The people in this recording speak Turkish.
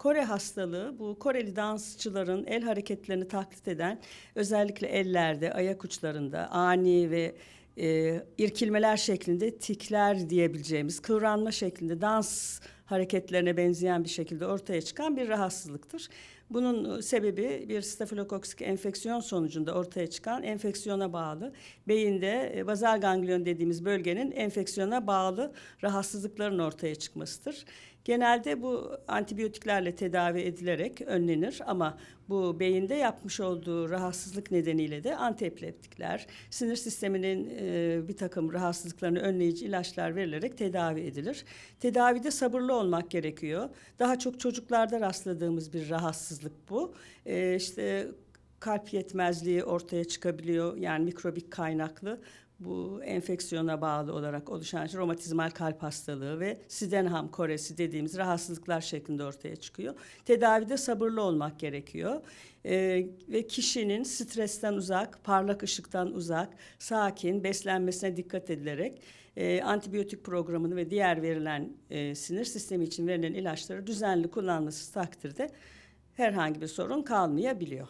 Kore hastalığı bu Koreli dansçıların el hareketlerini taklit eden özellikle ellerde, ayak uçlarında ani ve e, irkilmeler şeklinde tikler diyebileceğimiz kıvranma şeklinde dans hareketlerine benzeyen bir şekilde ortaya çıkan bir rahatsızlıktır. Bunun e, sebebi bir stafilokokik enfeksiyon sonucunda ortaya çıkan enfeksiyona bağlı beyinde e, bazal ganglion dediğimiz bölgenin enfeksiyona bağlı rahatsızlıkların ortaya çıkmasıdır. Genelde bu antibiyotiklerle tedavi edilerek önlenir ama bu beyinde yapmış olduğu rahatsızlık nedeniyle de antiepileptikler, sinir sisteminin e, bir takım rahatsızlıklarını önleyici ilaçlar verilerek tedavi edilir. Tedavide sabırlı olmak gerekiyor. Daha çok çocuklarda rastladığımız bir rahatsızlık bu. E, işte kalp yetmezliği ortaya çıkabiliyor yani mikrobik kaynaklı bu enfeksiyona bağlı olarak oluşan romatizmal kalp hastalığı ve Sydenham koresi dediğimiz rahatsızlıklar şeklinde ortaya çıkıyor. Tedavide sabırlı olmak gerekiyor. Ee, ve kişinin stresten uzak, parlak ışıktan uzak, sakin, beslenmesine dikkat edilerek e, antibiyotik programını ve diğer verilen e, sinir sistemi için verilen ilaçları düzenli kullanması takdirde herhangi bir sorun kalmayabiliyor.